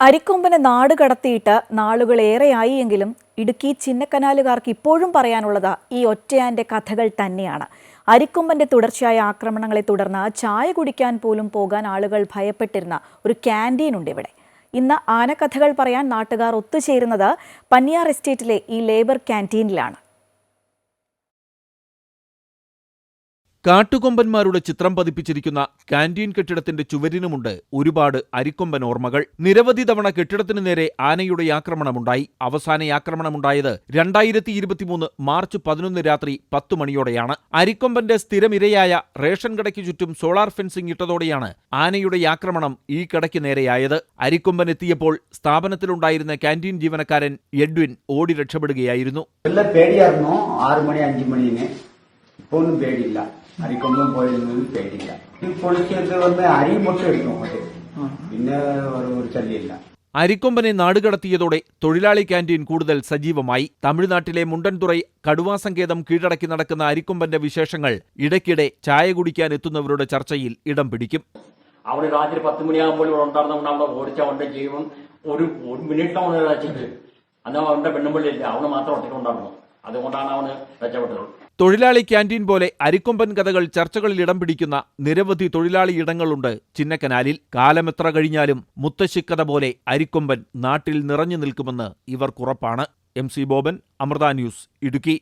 അരിക്കൊമ്പന് നാട് കടത്തിയിട്ട് നാളുകളേറെയായി എങ്കിലും ഇടുക്കി ചിന്നക്കനാലുകാർക്ക് ഇപ്പോഴും പറയാനുള്ളത് ഈ ഒറ്റയാന്റെ കഥകൾ തന്നെയാണ്. അരിക്കൊമ്പന്റെ തുടർച്ചയായ ആക്രമണങ്ങളെ തുടർന്ന് ചായ കുടിക്കാൻ പോലും പോകാൻ ആളുകൾ ഭയപ്പെട്ടിരുന്ന ഒരു ക്യാന്റീൻ ഉണ്ട് ഇവിടെ. ഇന്ന് ആനക്കഥകൾ പറയാൻ നാട്ടുകാർ ഒത്തുചേരുന്നത് പന്നിയാർ എസ്റ്റേറ്റിലെ ഈ ലേബർ ക്യാന്റീനിലാണ്. കാട്ടുകൊമ്പന്മാരുടെ ചിത്രം പതിപ്പിച്ചിരിക്കുന്ന കാന്റീൻ കെട്ടിടത്തിന്റെ ചുവരിനുമുണ്ട് ഒരുപാട് അരിക്കൊമ്പൻ ഓർമ്മകൾ. നിരവധി തവണ കെട്ടിടത്തിനു നേരെ ആനയുടെ ആക്രമണമുണ്ടായി. അവസാന ആക്രമണമുണ്ടായത് രണ്ടായിരത്തി ഇരുപത്തിമൂന്ന് മാർച്ച് പതിനൊന്ന് രാത്രി പത്തു മണിയോടെയാണ്. അരിക്കൊമ്പന്റെ സ്ഥിരമിരയായ റേഷൻ കടയ്ക്ക് ചുറ്റും സോളാർ ഫെൻസിംഗ് ഇട്ടതോടെയാണ് ആനയുടെ ആക്രമണം ഈ കടയ്ക്ക് നേരെയായത്. അരിക്കൊമ്പൻ എത്തിയപ്പോൾ സ്ഥാപനത്തിലുണ്ടായിരുന്ന കാന്റീൻ ജീവനക്കാരൻ എഡ്വിൻ ഓടി രക്ഷപ്പെടുകയായിരുന്നു. പേടിയായിരുന്നു? ആറ് മണി അഞ്ചു മണിന് ഇപ്പൊ ഒന്നും പേടിയില്ല. അരിക്കൊമ്പും പോയൊന്നും കേട്ടില്ല. ഈ പൊളിച്ചത് വന്ന് അരി മുട്ട എടുക്കും അങ്ങോട്ട്. പിന്നെ ഒരു ചല്ലില്ല ശല്യമില്ല. അരിക്കൊമ്പനെ നാടുകടത്തിയതോടെ തൊഴിലാളി ക്യാന്റീൻ കൂടുതൽ സജീവമായി. തമിഴ്നാട്ടിലെ മുണ്ടൻതുറൈ കടുവാസങ്കേതം കീഴടക്കി നടക്കുന്ന അരിക്കൊമ്പന്റെ വിശേഷങ്ങൾ ഇടയ്ക്കിടെ ചായ കുടിക്കാൻ എത്തുന്നവരുടെ ചർച്ചയിൽ ഇടം പിടിക്കും. അവിടെ രാത്രി പത്ത് മണിയാകുമ്പോൾ ഇവിടെ ഉണ്ടായിരുന്നവണ് അവിടെ ഓടിച്ച അവന്റെ ജീവൻ ഒരു മിനിറ്റ് അവിടെ രക്ഷിച്ചത് അന്ന് അവന്റെ പെണ്ണുമ്പിള്ളിയില്ല അവന് മാത്രം ഒറ്റക്കുണ്ടായിരുന്നു അതുകൊണ്ടാണ് അവന് രക്ഷപ്പെട്ടത്. തൊഴിലാളി ക്യാന്റീൻ പോലെ അരിക്കൊമ്പൻ കഥകൾ ചർച്ചകളിൽ ഇടം പിടിക്കുന്ന നിരവധി തൊഴിലാളി ഇടങ്ങളുണ്ട് ചിന്നക്കനാലിൽ. കാലമെത്ര കഴിഞ്ഞാലും മുത്തശ്ശിക്കഥ പോലെ അരിക്കൊമ്പൻ നാട്ടിൽ നിറഞ്ഞു നിൽക്കുമെന്ന് ഇവർക്കുറപ്പാണ് M C Boban Amrita news Idukki.